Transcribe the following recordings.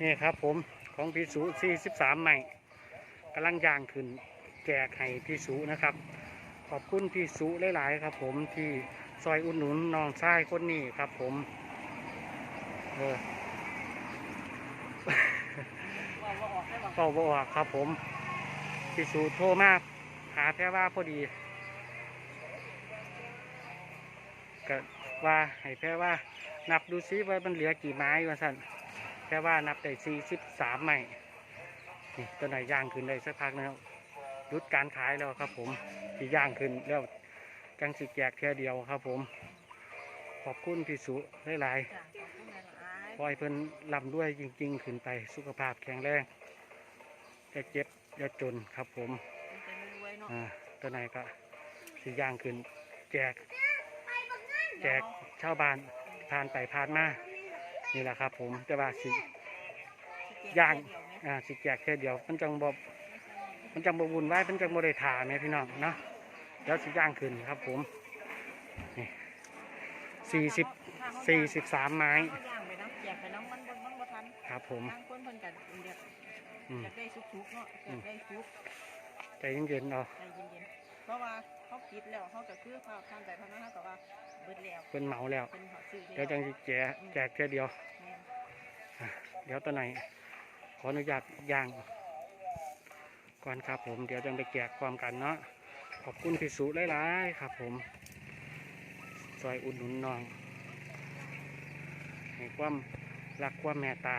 นี่ครับผมของพี่สุ43 ใหม่กำลังย่างขึ้นแจกให้พี่สุนะครับ ขอบคุณพี่สุหลาย ๆ ครับ ผมที่ซอยอุดหนุนน้องชายคนนี้ครับ ผมเออเป่าบออกครับ ผมพี่สุโทรมาหาแพ่ว่าพอดีก็ว่าให้แพ่ว่านับดูซิว่ามันเหลือกี่ไม้วะสั่น แค่ว่านับได้สี่สิบสามไม้นี่ตัวไหนย่างขึ้นได้สักพักแล้วหยุดการขายแล้วครับ ผมที่ย่างขึ้นแล้วจังสิแจกแค่เดียวครับ ผม ขอบคุณพี่สุหลายจ้ะขอบคุณหลายๆๆขอให้เพิ่นลำด้วยจริง ๆ ขึ้นไปสุขภาพแข็งแรงอย่าเจ็บอย่าจนครับ ผมเป็นใจรวยๆเนาะอ่าตัวไหนก็สิย่างขึ้น แจก แจกชาวบ้านผ่านไปผ่านมา นี่แหละครับ ผมแต่ว่าสิย่างอ่าสิแจกแค่เดียวมันจังบมันจังบวุ่นวายมันจังบได้ถ่าแม่พี่น้องเนาะแล้วสิย่างขึ้นครับ ผมนี่สี่สิบสี่สิบสามไม้เขาย่างไปน้ำแจกไปน้ำมันบ่มันบ่ทันครับ ผมทางคนเพิ่นกันเดียวอืมอยากได้สุกๆเนาะอยากได้สุกใจเย็นๆเนาะใจเย็นๆเพราะว่าเขาคิดแล้วเขาก็คือเขาทำใจเท่านั้นเขาก็ว่า เบิดแล้วเป็นเหมาแล้ว เป็นเขาซื้อเดี๋ยวจังสิแจกแจกแค่เดียวแม่นอะเดี๋ยวตัวไหนขออนุญาตย่างก่อนครับผมเดี๋ยวจังไปแจกความกันเนาะขอบคุณพี่สุหลายๆครับผมซอยอุดหนุนน้องให้ความรักความแม่ตา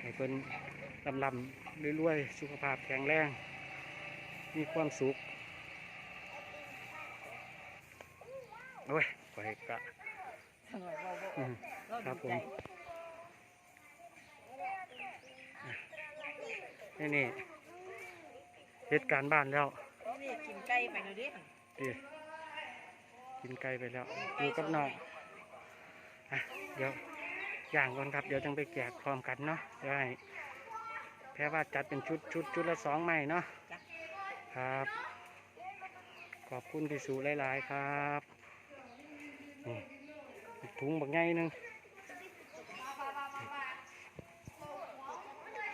ให้เพิ่นลำลำๆรวยๆสุขภาพแข็งแรง มีความสุข โอ้ยไปกะสงบเราบ่อืมเราครับผดีมใจนี่นี่เหตุการณ์บ้านแล้วนี่กินไก่ไปเลยดิดิกินไก่ไปแล้วอยู่กับน้องอะเดี๋ยวย่างก่อนครับ เดี๋ยวจังไปแจกพร้อมกันเนาะเดี๋ยวให้แพ้ว่าจัดเป็นชุดชุดชุดละสองไม้เนาะครับ ขอบคุณพี่สูหลาย ๆ ครับนี่ ถุงบักไงหนึง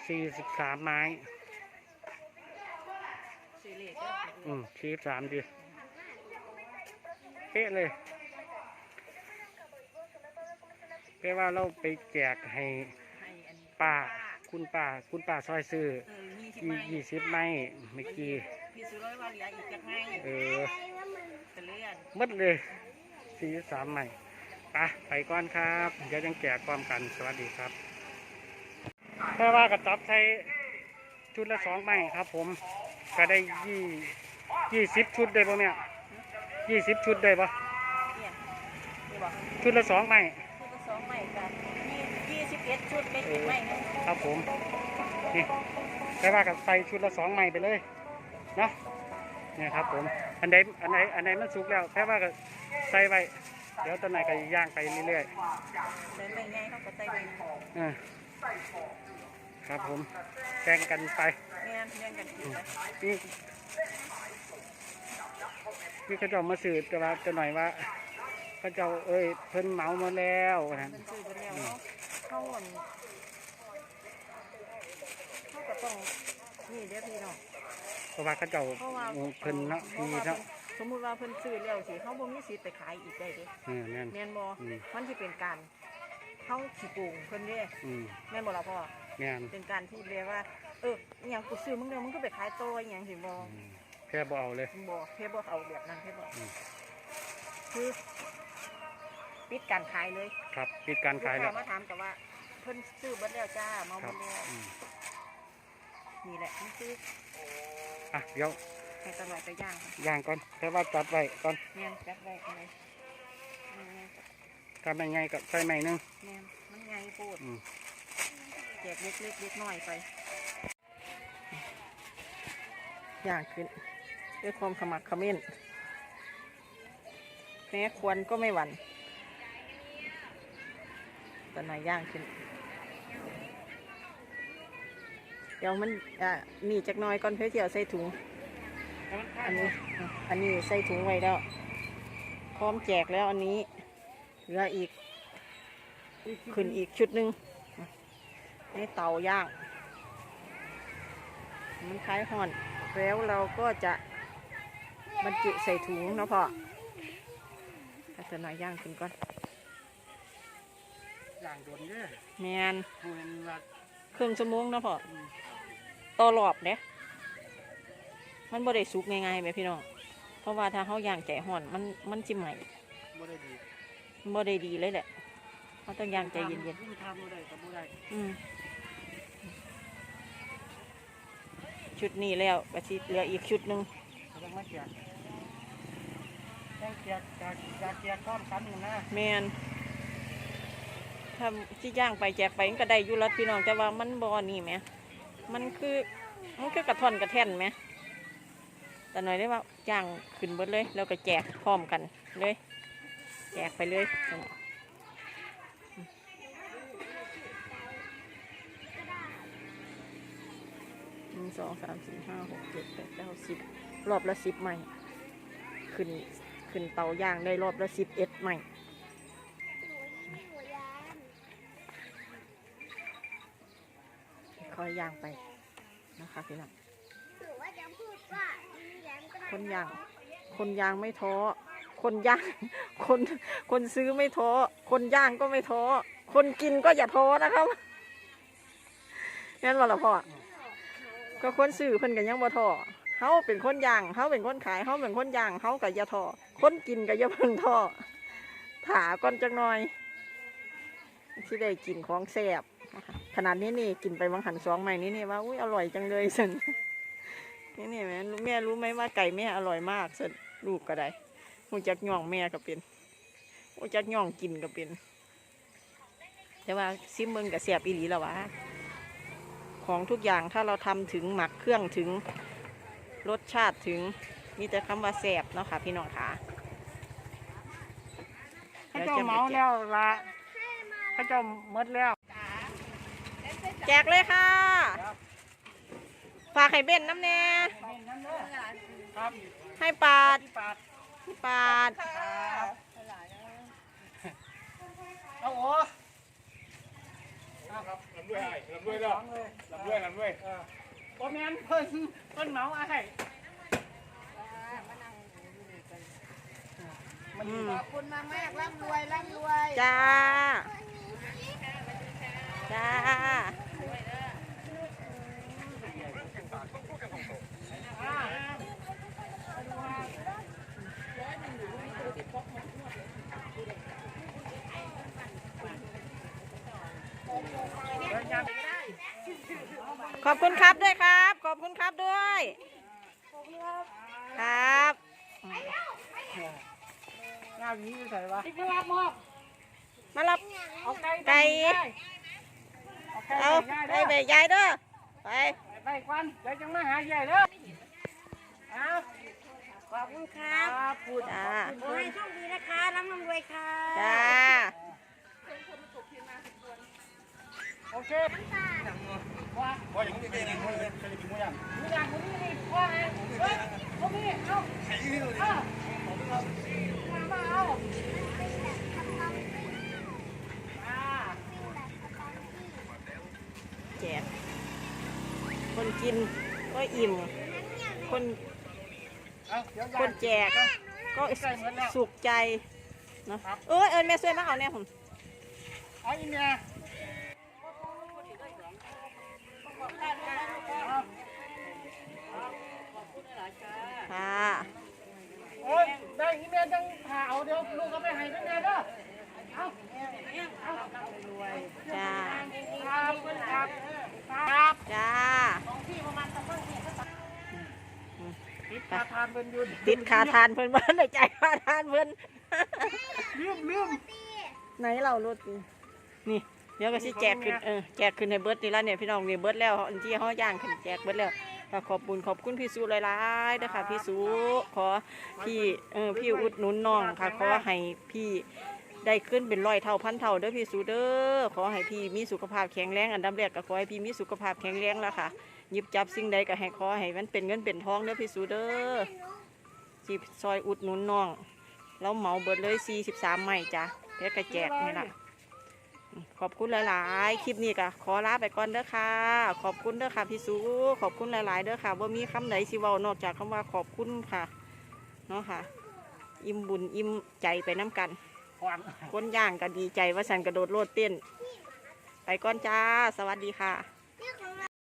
สี่สิบสามไม้ซื้อเลขก็อืมชีสสามดีเป๊ะเลยเป๊ะว่าเราไปแจกให้ให้อันป้าคุณป้าคุณป้าซอยซื้อเออยี่สิบกี่ไม้ยี่สิบไม้เมื่อกี้พี่สุร้อยว่าเหลืออีกจักไม้เออก็เลยอันหมดเลย สี่สามไม้ไปไปก่อนครับ เดี๋ยวยังแจกความกันสวัสดีครับแค่ว่ากระจับใช้ชุดละสองไม้ครับ ผมก็ได้ยี่ยี่สิบชุดได้ปะเนี่ยยี่สิบชุดได้ปะเนี่ยนี่บอกชุดละสองไม้ชุดละสองไม้กันยี่ยี่สิบเอ็ดชุดเป็นอีกไม้หนึงครับผมนี่แค่ว่ากับใส่ชุดละสองไม้ไปเลยเนาะเนี่ยครับผม อันใดอันไหนอันไหนมันสุกแล้วแค่ว่าก็ใส่ไว้ เดี๋ยวตอนไหนก็ย่างไปเรื่อยเดินไปไงเขาก็ใส่ไปๆอ่าครับผมแบ่งกันไปแม่นเลี้ยงกันกินไปนี่นี่เขาเจ้ามาสื่อแต่ว่าจะหน่อยว่าเขาเจ้าเอ้ยเพิ่นเหมามาแล้วนะมันซื้อไปแล้วเขาเขาอันเขาก็ต้องนี่เด้อพี่น้อง เพราะว่าเขาเจ้าเพราะว่าเพิ่นเนาะเพมีราะว่าเนาะสมมุติว่าเพิ่นซื้อแล้วสิเขาบ่มีสิทธิ์ไปขายอีกได้เด้เออแม่น แม่นบ่อืม มันสิเป็นการเขาสิโกงเพิ่นเด้อืมแม่นบ่ล่ะพ่อแม่นเป็นการที่เรียกว่า เอออหย่างกูซื้อมึงเดียวมึงก็ไปขายตัวอหย่างสิบออืมแค่บ่เอาเลยบอเทบอเอาแบบนั้นเทบออืม คือปิดการขายเลยครับปิดการขายลูแล้กวค้ามาถามแต่ว่า เพิ่นซื้อเบิดแล้วจ้าเมาคเบิรับดแล้วอืม นี่แหละนี่คือ อะเดี๋ยวให้ตลอดไปย่างย่างก่อนแต่ว่าจัดไว้ก่อนแม่นจัดไว้อะไรแม่นทำยังไงกับใส่ใหม่นึงแม่นมันไงโพดอืมแจกเล็กเล็กเล็กน้อยไปย่างขึ้นด้วยความขมักเขม้นแม้ควรก็ไม่หวั่นตอนไหนย่างขึ้น เดี๋ยวมันอะนี่จักหน้อยก่อนเพื่อที่เอาใส่ถุง อันนี้อะอันนี้ใส่ถุงไว้แล้ว พร้อมแจกแล้วอันนี้ เหลืออีก ขึ้นอีกชุดหนึ่งอะในเตาย่าง มันคล้ายห่อน แล้วเราก็จะบรรจุใส่ถุงเนาะพ่อถ้าจะหน่อยย่างขึ้นก่อนย่างโดนเด้อแมน ผู้เห็นว่าครึ่งชั่วโมงเนาะพ่อ อืม ต่อรอบเนี่ยมันบ่ได้สุกง่ายๆไหมพี่น้อง เพราะว่าถ้าเขาย่างใจห่อนมันมันจิใหม่บ่ได้ดีมันบ่ได้ดีเลยแหละเขาต้องย่างใจเย็นยิ่งทำบ่ได้ก็บ่ได้ๆอืมชุดนี้แล้วก็สิเหลืออีกชุดหนึ่งก็ต้องมาแจกแจ้งแจกจากจากแจกพร้อมกันนี่นะแมนถ้าที่ย่างไปแจกไปมันก็ได้อยู่แล้วพี่น้องแต่ว่ามันบอนี่ไหม มันคือมันคือกระท่อนกระแท่นไหมแต่หน่อยได้ว่าย่างขึ้นเบิดเลย แล้วก็แจกพร้อมกันเลย แจกไปเลยหนึ่งสองสามสี่ห้าหกเจ็ดแปดเก้าสิบรอบละสิบใหม่ ขึ้นขึ้นเตาย่างได้รอบละสิบเอ็ดใหม่ คอยย่างไปนะคะพี่น้องคนย่าง คนย่างไม่ท้อ คนย่าง คน คนซื้อไม่ท้อ คนย่างก็ไม่ท้อ คนกินก็อย่าท้อนะครับงั้นว่าละพ่อ ก็คนซื้อเพิ่นกันยังบ่ท้อเฮาเป็นคนย่างเฮาเป็นคนขายเฮาเป็นคนย่างเฮาก็อย่าท้อคนกินก็อย่าเพิ่งท้อถาก่อนจักหน่อยที่ได้กินของแซ่บ ขนาดนี้นี่กินไปบางหันสองใหม่นี่นี่ว่าอุ้ยอร่อยจังเลยสันนี่นี่แม่แม่รู้ไหมว่าไก่แม่อร่อยมากสันลูกก็ได้หูจักย่องแม่ก็เป็นหูจักย่องกินก็เป็นแต่ว่าซิมเบิงกับเสียบอีหลีแล้ววะของทุกอย่างถ้าเราทำถึงหมักเครื่องถึงรสชาติถึงมีแต่คำว่าแสบเนาะค่ะ พี่น้องค่ะเขาเจ้าเมาแล้วละเขาเจ้าหมดแล้ว แจกเลยค่ะ ฝากให้เบ้นน้ำแน่ครับให้ปาดที่ปาดให้ปาด เอาโอ้ลำด้วยไอ้ลำด้วยเนาะลำด้วยลำด้วยเออบ่แม่นเพิ่นเพิ่นเมาไอ้มันอืมขอบคุณมากมากๆร่ำรวยร่ำรวย จ้า จ้า ขอบคุณครับด้วยครับ ขอบคุณครับด้วยครับงานนี้ใส่วะมารับเอาไก่ไก่เอาไก่เอาไปไปง่ายไปยายเด้อไปไปควันเดี๋ยวจังมาหาใหญ่เด้อเอาขอบคุณครับครับพูดจ้าขอให้โชคดีนะคะร่ำรวยค่ะจ้าโอเค เพราะอย่างนี้เองเขาจะจะกินหมูย่างมีอย่างคนนี้นี่ว่าไงเฮ้ยคนนี้เอาเอามามาเอาอ่าแจกคนกินก็อิ่ม คนเอาเดี๋ยวคนแจกก็ใกล้เหมือนแล้วสุขใจเนาะเออเอิญแม่ช่วยมาเอาเนี่ยผมเอาอีเมีย จังหาเอาเดี๋ยวลูกก็ไม่ให้ด้วยแม่เด้อเอาเอาจ้าครับครับครับจ้าที่ประมาณติดตาทานเบิ่นอยืนติดขาทานเพิ่นบ้านในใจายขาทานเพิ่นลืมลืมไหนเรารถนี่นี่เดี๋ยวก็สิแจกขึ้นเออแจกขึ้นในเบิร์ดนี่ล้วเนี่ยพี่น้องนี่เบิร์ดแล้วอันที่เขาย่างขึ้นแจกเบิร์ดแล้ว ก็ขอบคุณขอบคุณพี่สูหลายๆนะคะพี่สูขอพี่เออพี่อุดหนุนน้องค่ะขอให้พี่ได้ขึ้นเป็นร้อยเท่าพันเท่าเด้อพี่สูเด้อขอให้พี่มีสุขภาพแข็งแรงอันดับแรกก็ขอให้พี่มีสุขภาพแข็งแรงแล้วค่ะหยิบจับสิ่งใดก็ให้ขอให้มันเป็นเงินเป็นทองเด้อพี่สูเด้อจีซอยอุดหนุนน้องเราเหมาเบิดเลย43ไม้จ้ะเดี๋ยวก็แจกนี่ล่ะข อบคุณหลายๆ คลิปนี้ก็ขอลาไปก่อนเด้อค่ะ ขอบคุณเด้อค่ะพี่สูขอบคุณหลายๆเด้อค่ะว่ามีคำไหนสิเว้านอกจากคำว่าขอบคุณค่ะเนาะค่ะ อิ่มบุญอิ่มใจไปน้ำกันคนย่างก็ดีใจว่าฉันกระโดดโลดเต้น ไปก่อนจ้า สวัสดีค่ะ